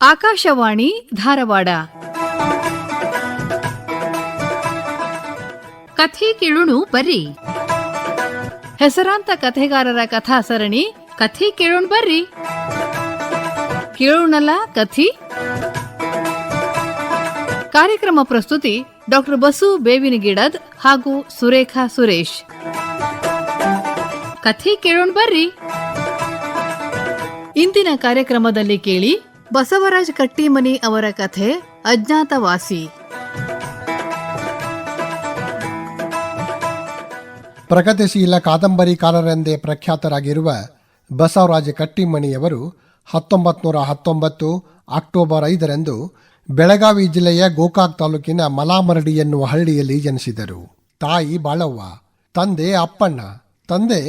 ಆಕಾಶವಾಣಿ ಧಾರವಾಡ. ಕಥೆ ಕೇಳುಣು ಬರ್ರಿ. ಹೆಸರಾಂತ ಕಥೆಗಾರರ ಕಥಾ ಸರಣಿ ಕಥೆ ಕೇಳೋಣ ಬರ್ರಿ. ಕೇಳೋಣಲ್ಲ ಕಥಿ? ಕಾರ್ಯಕ್ರಮ ಪ್ರಸ್ತುತಿ ಡಾಕ್ಟರ್ ಬಸು ಬೇವಿನಗಿಡದ್ ಹಾಗೂ ಸುರೇಖಾ ಸುರೇಶ್. ಕಥೆ ಕೇಳೋಣ ಬರ್ರಿ. ಇಂದಿನ ಕಾರ್ಯಕ್ರಮದಲ್ಲಿ ಕೇಳಿ ಬಸವರಾಜ್ ಕಟ್ಟಿಮನಿ ಅವರ ಕಥೆ ಅಜ್ಞಾತವಾಸಿ. ಪ್ರಗತಿಶೀಲ ಕಾದಂಬರಿಕಾರರೆಂದೇ ಪ್ರಖ್ಯಾತರಾಗಿರುವ ಬಸವರಾಜ ಕಟ್ಟಿಮಣಿಯವರು ಹತ್ತೊಂಬತ್ತು ನೂರ ಹತ್ತೊಂಬತ್ತು ಅಕ್ಟೋಬರ್ ಐದರಂದು ಬೆಳಗಾವಿ ಜಿಲ್ಲೆಯ ಗೋಕಾಕ್ ತಾಲೂಕಿನ ಮಲಾಮರಡಿ ಎನ್ನುವ ಹಳ್ಳಿಯಲ್ಲಿ ಜನಿಸಿದರು. ತಾಯಿ ಬಾಳವ್ವ, ತಂದೆ ಅಪ್ಪಣ್ಣ, ತಂದೆ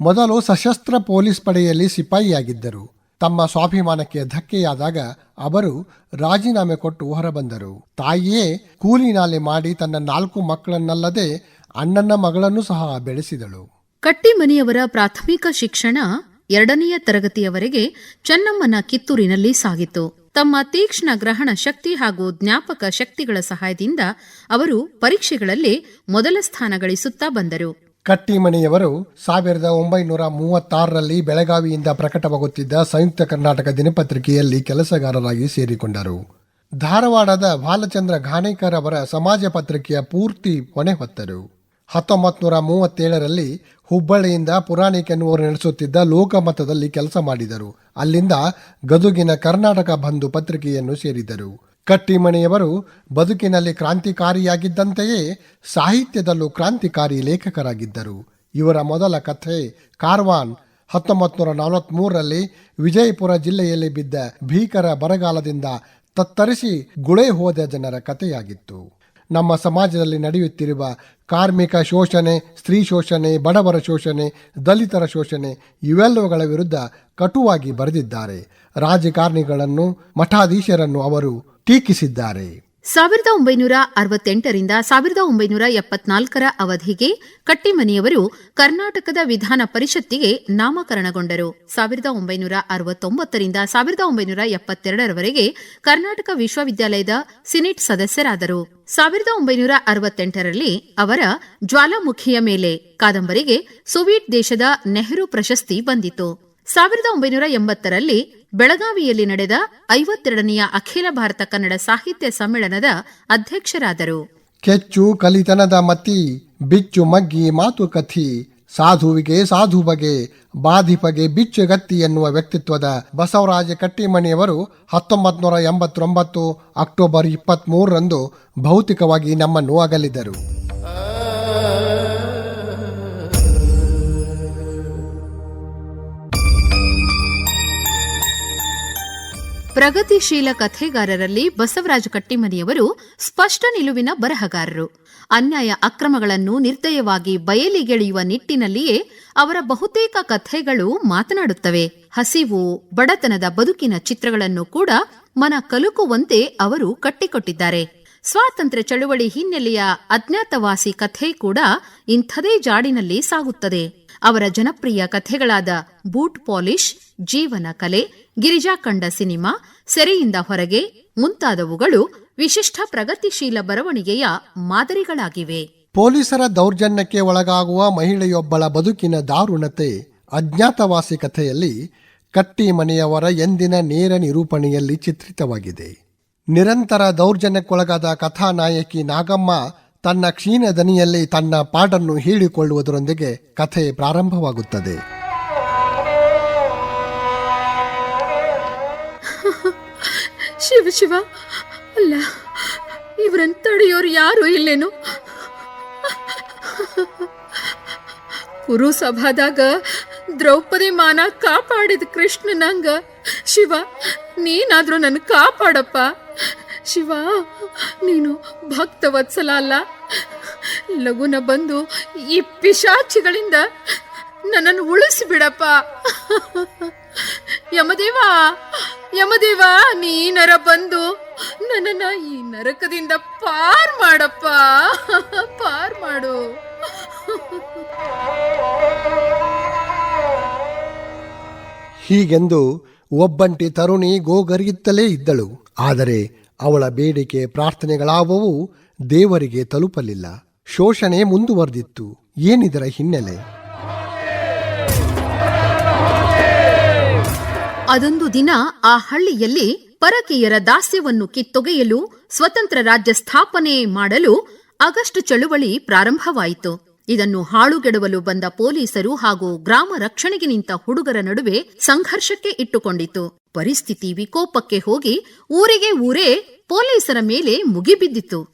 ಮೊದಲು ಸಶಸ್ತ್ರ ಪೊಲೀಸ್ ಪಡೆಯಲ್ಲಿ ಸಿಪಾಯಿಯಾಗಿದ್ದರು. ತಮ್ಮ ಸ್ವಾಭಿಮಾನಕ್ಕೆ ಧಕ್ಕೆಯಾದಾಗ ಅವರು ರಾಜೀನಾಮೆ ಕೊಟ್ಟು ಹೊರಬಂದರು. ತಾಯಿಯೇ ಕೂಲಿನಾಲೆ ಮಾಡಿ ತನ್ನ ನಾಲ್ಕು ಮಕ್ಕಳನ್ನಲ್ಲದೆ ಅಣ್ಣನ ಮಗಳನ್ನು ಸಹ ಬೆಳೆಸಿದಳು. ಕಟ್ಟಿಮನಿಯವರ ಪ್ರಾಥಮಿಕ ಶಿಕ್ಷಣ ಎರಡನೆಯ ತರಗತಿಯವರೆಗೆ ಚೆನ್ನಮ್ಮನ ಕಿತ್ತೂರಿನಲ್ಲಿ ಸಾಗಿತು ತಮ್ಮ ತೀಕ್ಷ್ಣ ಗ್ರಹಣ ಶಕ್ತಿ ಹಾಗೂ ಜ್ಞಾಪಕ ಶಕ್ತಿಗಳ ಸಹಾಯದಿಂದ ಅವರು ಪರೀಕ್ಷೆಗಳಲ್ಲಿ ಮೊದಲ ಸ್ಥಾನ ಗಳಿಸುತ್ತಾ ಬಂದರು. ಕಟ್ಟಿಮಣಿಯವರು ಸಾವಿರದ ಒಂಬೈನೂರ ಮೂವತ್ತಾರರಲ್ಲಿ ಬೆಳಗಾವಿಯಿಂದ ಪ್ರಕಟವಾಗುತ್ತಿದ್ದ ಸಂಯುಕ್ತ ಕರ್ನಾಟಕ ದಿನಪತ್ರಿಕೆಯಲ್ಲಿ ಕೆಲಸಗಾರರಾಗಿ ಸೇರಿಕೊಂಡರು. ಧಾರವಾಡದ ಬಾಲಚಂದ್ರ ಘಾನೇಕರ್ ಅವರ ಸಮಾಜ ಪತ್ರಿಕೆಯ ಪೂರ್ತಿ ಹೊಣೆ ಹೊತ್ತರು. ಹತ್ತೊಂಬತ್ತು ನೂರ ಮೂವತ್ತೇಳರಲ್ಲಿ ಹುಬ್ಬಳ್ಳಿಯಿಂದ ಪುರಾಣಿಕೆನ್ನುವರು ನಡೆಸುತ್ತಿದ್ದ ಲೋಕಮತದಲ್ಲಿ ಕೆಲಸ ಮಾಡಿದರು. ಅಲ್ಲಿಂದ ಗದುಗಿನ ಕರ್ನಾಟಕ ಬಂಧು ಪತ್ರಿಕೆಯನ್ನು ಸೇರಿದರು. ಕಟ್ಟಿಮಣಿಯವರು ಬದುಕಿನಲ್ಲಿ ಕ್ರಾಂತಿಕಾರಿಯಾಗಿದ್ದಂತೆಯೇ ಸಾಹಿತ್ಯದಲ್ಲೂ ಕ್ರಾಂತಿಕಾರಿ ಲೇಖಕರಾಗಿದ್ದರು. ಇವರ ಮೊದಲ ಕಥೆ ಕಾರ್ವಾನ್. ಹತ್ತೊಂಬತ್ತು ನೂರ ನಲವತ್ಮೂರರಲ್ಲಿ ವಿಜಯಪುರ ಜಿಲ್ಲೆಯಲ್ಲಿ ಬಿದ್ದ ಭೀಕರ ಬರಗಾಲದಿಂದ ತತ್ತರಿಸಿ ಗುಳೆ ಹೋದ ಜನರ ಕಥೆಯಾಗಿತ್ತು. ನಮ್ಮ ಸಮಾಜದಲ್ಲಿ ನಡೆಯುತ್ತಿರುವ ಕಾರ್ಮಿಕ ಶೋಷಣೆ, ಸ್ತ್ರೀ ಶೋಷಣೆ, ಬಡವರ ಶೋಷಣೆ, ದಲಿತರ ಶೋಷಣೆ ಇವೆಲ್ಲವುಗಳ ವಿರುದ್ಧ ಕಟುವಾಗಿ ಬರೆದಿದ್ದಾರೆ. ರಾಜಕಾರಣಿಗಳನ್ನು, ಮಠಾಧೀಶರನ್ನು ಅವರು ಟೀಕಿಸಿದ್ದಾರೆ. ಸಾವಿರದ ಒಂಬೈನೂರ ಅರವತ್ತೆಂಟರಿಂದ ಸಾವಿರದ ಒಂಬೈನೂರ ಎಪ್ಪತ್ನಾಲ್ಕರ ಅವಧಿಗೆ ಕಟ್ಟಿಮನಿಯವರು ಕರ್ನಾಟಕದ ವಿಧಾನ ಪರಿಷತ್ತಿಗೆ ನಾಮಕರಣಗೊಂಡರು. ಸಾವಿರದ ಒಂಬೈನೂರ ಅರವತ್ತೊಂಬತ್ತರಿಂದ ಸಾವಿರದ ಒಂಬೈನೂರ ಎಪ್ಪತ್ತೆರಡರವರೆಗೆ ಕರ್ನಾಟಕ ವಿಶ್ವವಿದ್ಯಾಲಯದ ಸಿನೆಟ್ ಸದಸ್ಯರಾದರು. ಸಾವಿರದ ಒಂಬೈನೂರ ಅರವತ್ತೆಂಟರಲ್ಲಿ ಅವರ ಜ್ವಾಲಾಮುಖಿಯ ಮೇಲೆ ಕಾದಂಬರಿಗೆ ಸೋವಿಯತ್ ದೇಶದ ನೆಹರು ಪ್ರಶಸ್ತಿ ಬಂದಿತು. ಸಾವಿರದ ಒಂಬೈನೂರ ಎಂಬತ್ತರಲ್ಲಿ ಬೆಳಗಾವಿಯಲ್ಲಿ ನಡೆದ ಐವತ್ತೆರಡನೆಯ ಅಖಿಲ ಭಾರತ ಕನ್ನಡ ಸಾಹಿತ್ಯ ಸಮ್ಮೇಳನದ ಅಧ್ಯಕ್ಷರಾದರು. ಕೆಚ್ಚು ಕಲಿತನದ ಮತಿ, ಬಿಚ್ಚು ಮಗ್ಗಿ ಮಾತು ಕಥಿ ಸಾಧುವಿಗೆ ಸಾಧು ಬಗೆ ಬಾಧಿಪಗೆ ಬಿಚ್ಚುಗತ್ತಿ ಎನ್ನುವ ವ್ಯಕ್ತಿತ್ವದ ಬಸವರಾಜ ಕಟ್ಟಿಮಣಿಯವರು ಹತ್ತೊಂಬತ್ತು ನೂರ ಎಂಬತ್ತೊಂಬತ್ತು ಅಕ್ಟೋಬರ್ ಇಪ್ಪತ್ತ್ಮೂರರಂದು ಭೌತಿಕವಾಗಿ ನಮ್ಮನ್ನು ಅಗಲಿದರು. ಪ್ರಗತಿಶೀಲ ಕಥೆಗಾರರಲ್ಲಿ ಬಸವರಾಜ ಕಟ್ಟಿಮನಿಯವರು ಸ್ಪಷ್ಟ ನಿಲುವಿನ ಬರಹಗಾರರು. ಅನ್ಯಾಯ ಅಕ್ರಮಗಳನ್ನು ನಿರ್ದಯವಾಗಿ ಬಯಲಿಗೆಳೆಯುವ ನಿಟ್ಟಿನಲ್ಲಿಯೇ ಅವರ ಬಹುತೇಕ ಕಥೆಗಳು ಮಾತನಾಡುತ್ತವೆ. ಹಸಿವು, ಬಡತನದ ಬದುಕಿನ ಚಿತ್ರಗಳನ್ನು ಕೂಡ ಮನ ಕಲುಕುವಂತೆ ಅವರು ಕಟ್ಟಿಕೊಟ್ಟಿದ್ದಾರೆ. ಸ್ವಾತಂತ್ರ್ಯ ಚಳುವಳಿ ಹಿನ್ನೆಲೆಯ ಅಜ್ಞಾತವಾಸಿ ಕಥೆ ಕೂಡ ಇಂಥದೇ ಜಾಡಿನಲ್ಲಿ ಸಾಗುತ್ತದೆ. ಅವರ ಜನಪ್ರಿಯ ಕಥೆಗಳಾದ ಬೂಟ್ ಪಾಲಿಶ್, ಜೀವನ ಕಲೆ ಗಿರಿಜಾ ಕಂಡ ಸಿನಿಮಾ, ಸೆರೆಯಿಂದ ಹೊರಗೆ ಮುಂತಾದವುಗಳು ವಿಶಿಷ್ಟ ಪ್ರಗತಿಶೀಲ ಬರವಣಿಗೆಯ ಮಾದರಿಗಳಾಗಿವೆ. ಪೊಲೀಸರ ದೌರ್ಜನ್ಯಕ್ಕೆ ಒಳಗಾಗುವ ಮಹಿಳೆಯೊಬ್ಬಳ ಬದುಕಿನ ದಾರುಣತೆ ಅಜ್ಞಾತವಾಸಿ ಕಥೆಯಲ್ಲಿ ಕಟ್ಟಿಮನೆಯವರ ಎಂದಿನ ನೇರ ನಿರೂಪಣೆಯಲ್ಲಿ ಚಿತ್ರಿತವಾಗಿದೆ. ನಿರಂತರ ದೌರ್ಜನ್ಯಕ್ಕೊಳಗಾದ ಕಥಾನಾಯಕಿ ನಾಗಮ್ಮ ತನ್ನ ಕ್ಷೀಣ ದನಿಯಲ್ಲಿ ತನ್ನ ಪಾಡನ್ನು ಹೇಳಿಕೊಳ್ಳುವುದರೊಂದಿಗೆ ಕಥೆ ಪ್ರಾರಂಭವಾಗುತ್ತದೆ. ಶಿವ ಶಿವ. ಅಲ್ಲ, ಇವರನ್ನು ತಡೆಯೋರು ಯಾರು ಇಲ್ಲೇನು? ಕುರು ಸಭಾದಾಗ ದ್ರೌಪದಿ ಮಾನ ಕಾಪಾಡಿದ ಕೃಷ್ಣನಂಗ ಶಿವ, ನೀನಾದ್ರೂ ನನ್ನ ಕಾಪಾಡಪ್ಪ. ಶಿವ, ನೀನು ಭಕ್ತ ವತ್ಸಲ ಅಲ್ಲ ಲಗುನ ಬಂದು ಈ ಪಿಶಾಚಿಗಳಿಂದ ನನ್ನನ್ನು ಉಳಿಸಿಬಿಡಪ್ಪ. ಯಮದೇವ ಯಮದೇವ, ನೀನರ ಬಂದು ನನ್ನನ್ನ ಈ ನರಕದಿಂದ ಪಾರ್ ಮಾಡಪ್ಪ. ಪಾರ್ ಮಾಡು. ಹೀಗೆಂದು ಒಬ್ಬಂಟಿ ತರುಣಿ ಗೋಗರಿಯುತ್ತಲೇ ಇದ್ದಳು. ಆದರೆ ಅವಳ ಬೇಡಿಕೆ ಪ್ರಾರ್ಥನೆಗಳಾವವು ದೇವರಿಗೆ ತಲುಪಲಿಲ್ಲ. ಶೋಷಣೆ ಮುಂದುವರೆದಿತ್ತು. ಏನಿದರ ಹಿನ್ನೆಲೆ? ಅದೊಂದು ದಿನ ಆ ಹಳ್ಳಿಯಲ್ಲಿ ಪರಕೀಯರ ದಾಸ್ಯವನ್ನು ಕಿತ್ತೊಗೆಯಲು, ಸ್ವತಂತ್ರ ರಾಜ್ಯ ಸ್ಥಾಪನೆ ಮಾಡಲು ಆಗಸ್ಟ್ ಚಳುವಳಿ ಪ್ರಾರಂಭವಾಯಿತು. ಇದನ್ನು ಹಾಳುಗೆಡವಲು ಬಂದ ಪೊಲೀಸರು ಹಾಗೂ ಗ್ರಾಮ ರಕ್ಷಣೆಗೆ ನಿಂತ ಹುಡುಗರ ನಡುವೆ ಸಂಘರ್ಷಕ್ಕೆ ಇಟ್ಟುಕೊಂಡಿತು. ಪರಿಸ್ಥಿತಿ ವಿಕೋಪಕ್ಕೆ ಹೋಗಿ ಊರಿಗೆ ಊರೇ ಪೊಲೀಸರ ಮೇಲೆ ಮುಗಿಬಿದ್ದಿತು.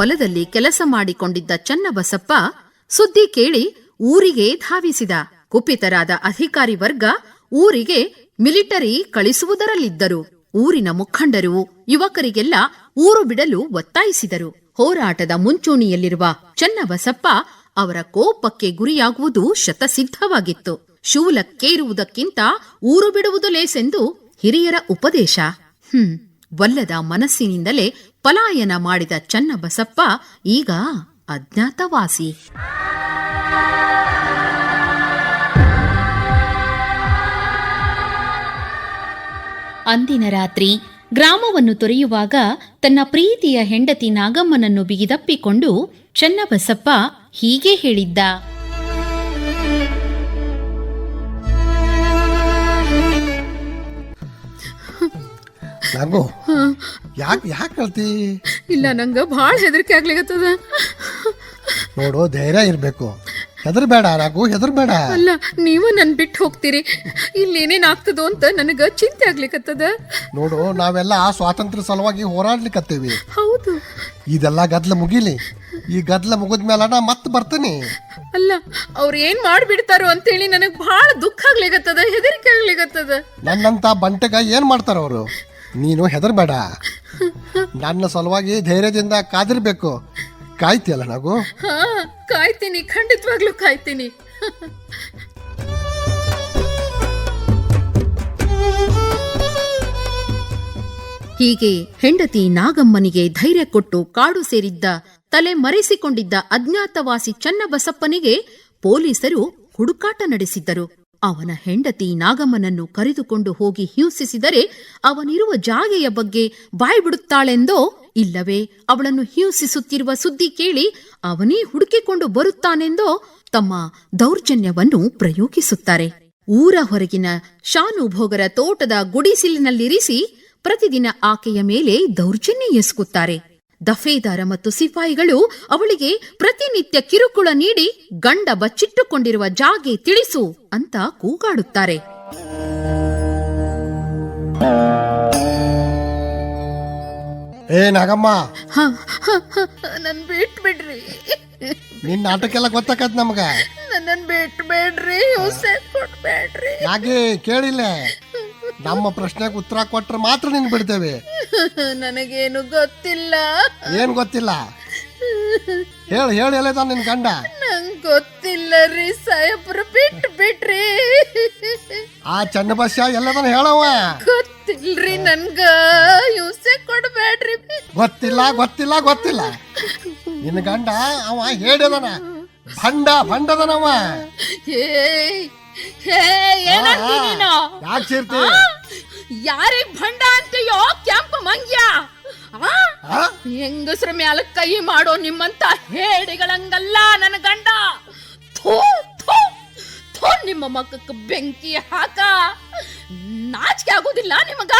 ಹೊಲದಲ್ಲಿ ಕೆಲಸ ಮಾಡಿಕೊಂಡಿದ್ದ ಚನ್ನಬಸಪ್ಪ ಸುದ್ದಿ ಕೇಳಿ ಊರಿಗೆ ಧಾವಿಸಿದ. ಕುಪಿತರಾದ ಅಧಿಕಾರಿ ವರ್ಗ ಊರಿಗೆ ಮಿಲಿಟರಿ ಕಳಿಸುವುದರಲ್ಲಿದ್ದರು. ಊರಿನ ಮುಖಂಡರು, ಯುವಕರಿಗೆಲ್ಲ ಊರು ಬಿಡಲು ಒತ್ತಾಯಿಸಿದರು. ಹೋರಾಟದ ಮುಂಚೂಣಿಯಲ್ಲಿರುವ ಚನ್ನಬಸಪ್ಪ ಅವರ ಕೋಪಕ್ಕೆ ಗುರಿಯಾಗುವುದು ಶತಸಿದ್ಧವಾಗಿತ್ತು. ಶೂಲಕ್ಕೇರುವುದಕ್ಕಿಂತ ಊರು ಬಿಡುವುದು ಲೇಸೆಂದು ಹಿರಿಯರ ಉಪದೇಶ. ಹ್ಮ್ ವಲ್ಲದ ಮನಸ್ಸಿನಿಂದಲೇ ಪಲಾಯನ ಮಾಡಿದ ಚನ್ನಬಸಪ್ಪ ಈಗ ಅಜ್ಞಾತವಾಸಿ. ಅಂದಿನ ರಾತ್ರಿ ಗ್ರಾಮವನ್ನು ತೊರೆಯುವಾಗ ತನ್ನ ಪ್ರೀತಿಯ ಹೆಂಡತಿ ನಾಗಮ್ಮನನ್ನು ಬಿಗಿದಪ್ಪಿಕೊಂಡು ಚನ್ನಬಸಪ್ಪ ಹೀಗೆ ಹೇಳಿದ್ದ. ನಂಗು ಯಾಕೆ ಯಾಕೆ ಕಳ್ತಿ? ಇಲ್ಲ ನಂಗ ಭಾಳ ಹೆದರಿಕೆ ಆಗ್ಲಿಕತ್ತದ. ನೋಡು ಧೈರ್ಯ ಇರಬೇಕು. ಹೆದರ್ಬೇಡ ನಾಗು ಹೆದರ್ಬೇಡ. ಅಲ್ಲ ನೀವು ನನ್ನ ಬಿಟ್ಟು ಹೋಗ್ತೀರಿ. ಇಲ್ಲಿ ಆಗ್ತದೋ ಅಂತ ನನಗ ಚಿಂತೆ ಆಗ್ಲಿಕತ್ತದ. ನೋಡು ನಾವೆಲ್ಲ ಸ್ವಾತಂತ್ರ್ಯ ಸಲುವಾಗಿ ಹೋರಾಡ್ಲಿಕ್ಕತ್ತೀವಿ ಹೌದು. ಇದೆಲ್ಲ ಗದ್ಲ ಮುಗಿಲಿ. ಈ ಗದ್ಲ ಮುಗಿದ್ಮೇಲೆ ನಾ ಮತ್ತೆ ಬರ್ತೀನಿ. ಅಲ್ಲ ಅವ್ರು ಏನ್ ಮಾಡ್ಬಿಡ್ತಾರೋ ಅಂತೇಳಿ ನನಗ್ ಬಹಳ ದುಃಖ ಆಗ್ಲಿಕತ್ತದ ಹೆದರಿಕೆ ಆಗ್ಲಿಕತ್ತದ. ನನ್ನಂತ ಬಂಟೆಗ ಏನ್ ಮಾಡ್ತಾರ ಅವರು? ನೀನು ಹೆದರ್ಬೇಡ. ನನ್ನ ಸಲುವಾಗಿ ಧೈರ್ಯದಿಂದ ಕಾದಿರ್ಬೇಕು. ಕಾಯ್ತಿಯಲ್ಲ ನಾವು ಕಾಯ್ತೀನಿ. ಖಂಡಿತವಾಗ್ಲೂ ಕಾಯ್ತೀನಿ. ಹೀಗೆ ಹೆಂಡತಿ ನಾಗಮ್ಮನಿಗೆ ಧೈರ್ಯ ಕೊಟ್ಟು ಕಾಡು ಸೇರಿದ್ದ, ತಲೆ ಮರೆಸಿಕೊಂಡಿದ್ದ ಅಜ್ಞಾತವಾಸಿ ಚನ್ನಬಸಪ್ಪನಿಗೆ ಪೊಲೀಸರು ಹುಡುಕಾಟ ನಡೆಸಿದ್ದರು. ಅವನ ಹೆಂಡತಿ ನಾಗಮ್ಮನನ್ನು ಕರೆದುಕೊಂಡು ಹೋಗಿ ಹಿಂಸಿಸಿದರೆ ಅವನಿರುವ ಜಾಗೆಯ ಬಗ್ಗೆ ಬಾಯ್ಬಿಡುತ್ತಾಳೆಂದೋ ಇಲ್ಲವೇ ಅವಳನ್ನು ಹಿಂಸಿಸುತ್ತಿರುವ ಸುದ್ದಿ ಕೇಳಿ ಅವನೇ ಹುಡುಕಿಕೊಂಡು ಬರುತ್ತಾನೆಂದೋ ತಮ್ಮ ದೌರ್ಜನ್ಯವನ್ನು ಪ್ರಯೋಗಿಸುತ್ತಾರೆ. ಊರ ಹೊರಗಿನ ಶಾನುಭೋಗರ ತೋಟದ ಗುಡಿಸಿಲಿನಲ್ಲಿರಿಸಿ ಪ್ರತಿದಿನ ಆಕೆಯ ಮೇಲೆ ದೌರ್ಜನ್ಯ ಎಸಗುತ್ತಾರೆ. ದಫೇದಾರ ಮತ್ತು ಸಿಪಾಯಿಗಳು ಅವಳಿಗೆ ಪ್ರತಿನಿತ್ಯ ಕಿರುಕುಳ ನೀಡಿ ಗಂಡ ಬಚ್ಚಿಟ್ಟುಕೊಂಡಿರುವ ಜಾಗೆ ತಿಳಿಸು ಅಂತ ಕೂಗಾಡುತ್ತಾರೆ. ಏ ನಾಗಮ್ಮ. ನನ್ ಬಿಟ್ಬಿಡ್ರಿ. ನಿನ್ನ ನಾಟಕ್ಕೆಲ್ಲ ಗೊತ್ತಾಕತ್ ನಮ್ಗ. ನನ್ನನ್ ಬಿಟ್ಬೇಡ್ರಿ ಹುಸೆ ಕೊಡ್ಬೇಡ್ರಿ. ಯಾಕೆ ಕೇಳಿಲ್ಲ. ನಮ್ಮ ಪ್ರಶ್ನೆಗೆ ಉತ್ತರ ಕೊಟ್ರೆ ಮಾತ್ರ ನಿನ್ ಬಿಡ್ತೇವೆ. ನನಗೇನು ಗೊತ್ತಿಲ್ಲ. ಏನ್ ಗೊತ್ತಿಲ್ಲ? ಹೇಳು ಹೇಳು ಎಲ್ಲ ನಿನ್ ಗಂಡ. ನಂಗ್ ಗೊತ್ತಿಲ್ಲ ರೀ ಸಾಹೇಬ್ರು ಬಿಟ್ ಬಿಟ್ರಿ. ಆ ಚಂಡ ಬಸ್ಯ ಎಲ್ಲದನ್ನ ಹೇಳವ ಗೊತ್ತಿಲ್ರಿ ನನ್ಗ. ಹಿಂಸೆ ಕೊಡ್ಬೇಡ್ರಿ. ಗೊತ್ತಿಲ್ಲ ಗೊತ್ತಿಲ್ಲ ಗೊತ್ತಿಲ್ಲ. ನಿನ್ ಗಂಡ ಅವ ಹೇಳಿದನ ಭಂಡ ಭಂಡದನವ. ಏಯ್ ಏನಂತಿ ನೀನು? ಯಾಕೆ ಸೇರ್ತಿ ಯಾರಿಗ್ ಭಂಡ ಅಂತೀಯೋ ಕೆಂಪು ಮಂಗ್ಯ? ಹೆಂಗಸ್ರ ಮ್ಯಾಲ ಕೈ ಮಾಡೋ ನಿಮ್ಮಂತ ಹೇಳಿಗಳಂಗಲ್ಲ ನನ್ನ ಗಂಡ? ಥೂ ಥೂ ಥೂ ನಿಮ್ಮ ಮಕ್ಕಕ್ಕೆ ಬೆಂಕಿ ಹಾಕ. ನಾಚಿಕೆ ಆಗೋದಿಲ್ಲ ನಿಮಗ?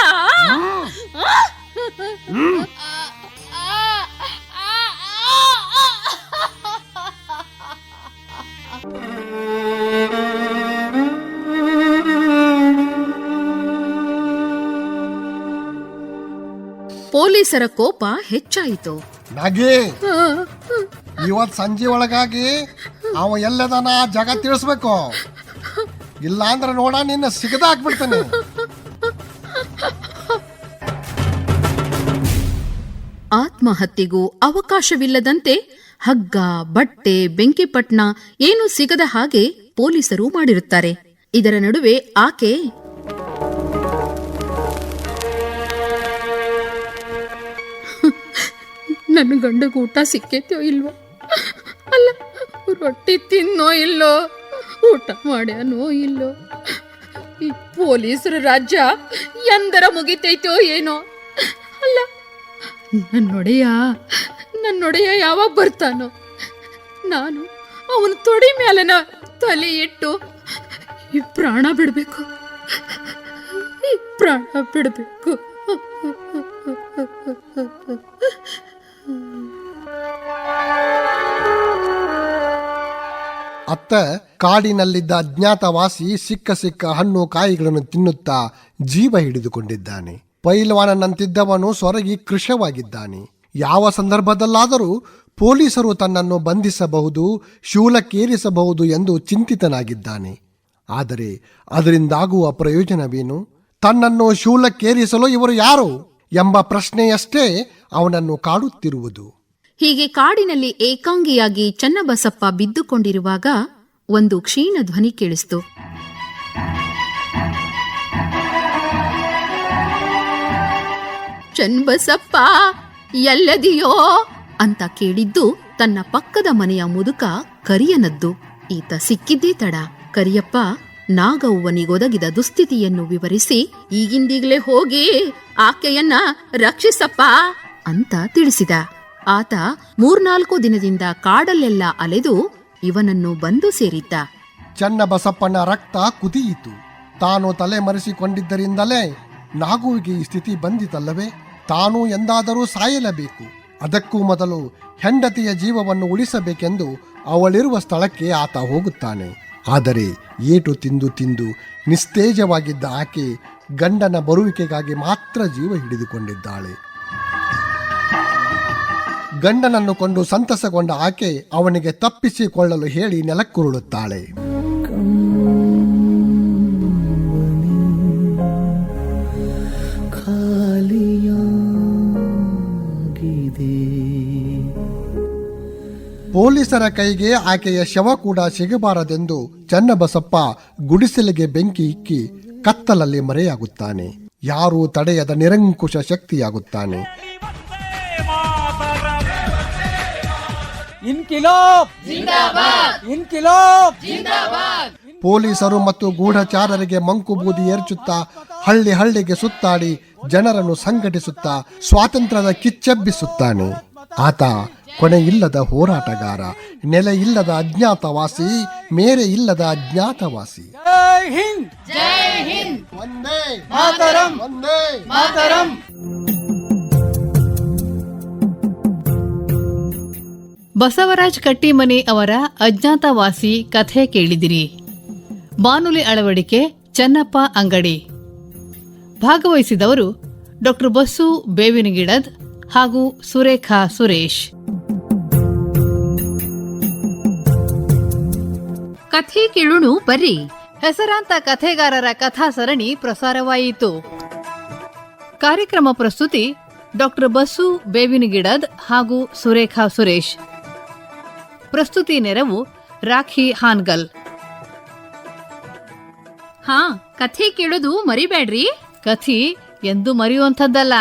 ಪೊಲೀಸರ ಕೋಪ ಹೆಚ್ಚಾಯಿತು. ನಾಗಿ ಇವತ್ ಸಂಜೆ ಒಳಗಾಗಿ ಅವ ಎಲ್ಲದನ ಜಾಗ ತಿಳಿಸ್ಬೇಕು. ಇಲ್ಲ ಅಂದ್ರೆ ನೋಡ ನಿನ್ನ ಸಿಗದ ಹಾಕ್ಬಿಡ್ತಾನೆ ಆತ್ಮಹತ್ಯೆಗೂ ಅವಕಾಶವಿಲ್ಲದಂತೆ ಹಗ್ಗ ಬಟ್ಟೆ ಬೆಂಕಿಪಟ್ನ ಏನು ಸಿಗದ ಹಾಗೆ ಪೊಲೀಸರು ಮಾಡಿರುತ್ತಾರೆ. ಇದರ ನಡುವೆ ಆಕೆ ನನ್ನ ಗಂಡಗೆ ಊಟ ಸಿಕ್ಕೈತೋ ಇಲ್ವೋ? ಅಲ್ಲ, ರೊಟ್ಟಿ ತಿನ್ನೋ ಇಲ್ಲೋ? ಊಟ ಮಾಡ್ಯಾನೋ ಇಲ್ಲೋ? ಈ ಪೊಲೀಸರ ರಾಜ್ಯ ಎಂದರ ಮುಗಿತೈತೋ ಏನೋ? ಅಲ್ಲ ನನ್ನೊಡೆಯ ನನ್ನೊಡೆಯ ಯಾವಾಗ ಬರ್ತಾನೋ? ನಾನು ಅವನ ತೊಡಿ ಮೇಲನ ತಲೆ ಇಟ್ಟು ಈ ಪ್ರಾಣ ಬಿಡಬೇಕು. ಈ ಪ್ರಾಣ ಬಿಡಬೇಕು. ಅತ್ತ ಕಾಡಿನಲ್ಲಿದ್ದ ಅಜ್ಞಾತವಾಸಿ ಸಿಕ್ಕ ಸಿಕ್ಕ ಹಣ್ಣು ಕಾಯಿಗಳನ್ನು ತಿನ್ನುತ್ತಾ ಜೀವ ಹಿಡಿದುಕೊಂಡಿದ್ದಾನೆ. ಪೈಲ್ವಾನನಂತಿದ್ದವನು ಸೊರಗಿ ಕೃಶವಾಗಿದ್ದಾನೆ. ಯಾವ ಸಂದರ್ಭದಲ್ಲಾದರೂ ಪೊಲೀಸರು ತನ್ನನ್ನು ಬಂಧಿಸಬಹುದು, ಶೂಲಕ್ಕೇರಿಸಬಹುದು ಎಂದು ಚಿಂತಿತನಾಗಿದ್ದಾನೆ. ಆದರೆ ಅದರಿಂದಾಗುವ ಪ್ರಯೋಜನವೇನು? ತನ್ನನ್ನು ಶೂಲಕ್ಕೇರಿಸಲು ಇವರು ಯಾರು ಎಂಬ ಪ್ರಶ್ನೆಯಷ್ಟೇ ಅವನನ್ನು ಕಾಡುತ್ತಿರುವುದು. ಹೀಗೆ ಕಾಡಿನಲ್ಲಿ ಏಕಾಂಗಿಯಾಗಿ ಚನ್ನಬಸಪ್ಪ ಬಿದ್ದುಕೊಂಡಿರುವಾಗ ಒಂದು ಕ್ಷೀಣ ಧ್ವನಿ ಕೇಳಿಸ್ತು. ಚನ್ನಬಸಪ್ಪ, ಎಲ್ಲದಿಯೋ? ಅಂತ ಕೇಳಿದ್ದು ತನ್ನ ಪಕ್ಕದ ಮನೆಯ ಮುದುಕ ಕರಿಯನದ್ದು. ಈತ ಸಿಕ್ಕಿದ್ದೇ ತಡ. ಕರಿಯಪ್ಪ ನಾಗವ್ವನಿಗೊದಗಿದ ದುಸ್ಥಿತಿಯನ್ನು ವಿವರಿಸಿ, ಈಗಿಂದೀಗ್ಲೇ ಹೋಗಿ ಆಕೆಯನ್ನ ರಕ್ಷಿಸಪ್ಪ ಅಂತ ತಿಳಿಸಿದ. ಆತ ಮೂರ್ನಾಲ್ಕು ದಿನದಿಂದ ಕಾಡಲ್ಲೆಲ್ಲ ಅಲೆದು ಇವನನ್ನು ಬಂದು ಸೇರಿದ್ದ. ಚನ್ನಬಸಪ್ಪನ ರಕ್ತ ಕುದಿಯಿತು. ತಾನು ತಲೆ ಮರೆಸಿಕೊಂಡಿದ್ದರಿಂದಲೇ ನಾಗುವಿಗೆ ಈ ಸ್ಥಿತಿ ಬಂದಿತಲ್ಲವೇ? ತಾನು ಎಂದಾದರೂ ಸಾಯಲೇಬೇಕು. ಅದಕ್ಕೂ ಮೊದಲು ಹೆಂಡತಿಯ ಜೀವವನ್ನು ಉಳಿಸಬೇಕೆಂದು ಅವಳಿರುವ ಸ್ಥಳಕ್ಕೆ ಆತ ಹೋಗುತ್ತಾನೆ. ಆದರೆ ಏಟು ತಿಂದು ತಿಂದು ನಿಸ್ತೇಜವಾಗಿದ್ದ ಆಕೆ ಗಂಡನ ಬರುವಿಕೆಗಾಗಿ ಮಾತ್ರ ಜೀವ ಹಿಡಿದುಕೊಂಡಿದ್ದಾಳೆ. ಗಂಡನನ್ನು ಕೊಂಡು ಸಂತಸಗೊಂಡ ಆಕೆ ಅವನಿಗೆ ತಪ್ಪಿಸಿಕೊಳ್ಳಲು ಹೇಳಿ ನೆಲಕ್ಕುರುಳುತ್ತಾಳೆ. ಪೊಲೀಸರ ಕೈಗೆ ಆಕೆಯ ಶವ ಕೂಡ ಸಿಗಬಾರದೆಂದು ಚನ್ನಬಸಪ್ಪ ಗುಡಿಸಲಿಗೆ ಬೆಂಕಿ ಇಕ್ಕಿ ಕತ್ತಲಲ್ಲಿ ಮರೆಯಾಗುತ್ತಾನೆ. ಯಾರೂ ತಡೆಯದ ನಿರಂಕುಶ ಶಕ್ತಿಯಾಗುತ್ತಾನೆ. ಇನ್ಕಿಲಾಬ್! ಇನ್ಕಿಲಾಬ್! ಪೊಲೀಸರು ಮತ್ತು ಗೂಢಚಾರರಿಗೆ ಮಂಕು ಬೂದಿ ಏರ್ಚುತ್ತಾ ಹಳ್ಳಿ ಹಳ್ಳಿಗೆ ಸುತ್ತಾಡಿ ಜನರನ್ನು ಸಂಘಟಿಸುತ್ತಾ ಸ್ವಾತಂತ್ರ್ಯದ ಕಿಚ್ಚೆಬ್ಬಿಸುತ್ತಾನೆ. ಆತ ಕೊನೆಯಿಲ್ಲದ ಹೋರಾಟಗಾರ ನೆಲೆ ಇಲ್ಲದ ಅಜ್ಞಾತವಾಸಿ ಮೇರೆ ಇಲ್ಲದ ಅಜ್ಞಾತವಾಸಿ. ಜೈ ಹಿಂದ್! ಒಂದೇ! ಮಾತರಂ! ಒಂದೇ! ಮಾತರಂ! ಬಸವರಾಜ್ ಕಟ್ಟಿಮನಿ ಅವರ ಅಜ್ಞಾತವಾಸಿ ಕಥೆ ಕೇಳಿದಿರಿ. ಬಾನುಲಿ ಅಳವಡಿಕೆ ಚನ್ನಪ್ಪ ಅಂಗಡಿ. ಭಾಗವಹಿಸಿದವರು ಡಾಕ್ಟರ್ ಬಸ್ಸು ಬೇವಿನಗಿಡದ್ ಹಾಗೂ ಸುರೇಖಾ ಸುರೇಶ್. ಕಥೆ ಕೇಳುಣು ಬರ್ರಿ. ಹೆಸರಾಂತ ಕಥೆಗಾರರ ಕಥಾ ಸರಣಿ ಪ್ರಸಾರವಾಯಿತು. ಕಾರ್ಯಕ್ರಮ ಪ್ರಸ್ತುತಿ ಡಾಕ್ಟರ್ ಬಸ್ಸು ಬೇವಿನಗಿಡದ್ ಹಾಗೂ ಸುರೇಖಾ ಸುರೇಶ್. ಪ್ರಸ್ತುತಿ ನೆರವು ರಾಖಿ ಹಾನ್ಗಲ್. ಹಾ ಕಥೆ ಕೇಳೋದು ಮರಿಬೇಡ್ರಿ. ಕಥಿ ಎಂದು ಮರೆಯುವಂಥದ್ದಲ್ಲ.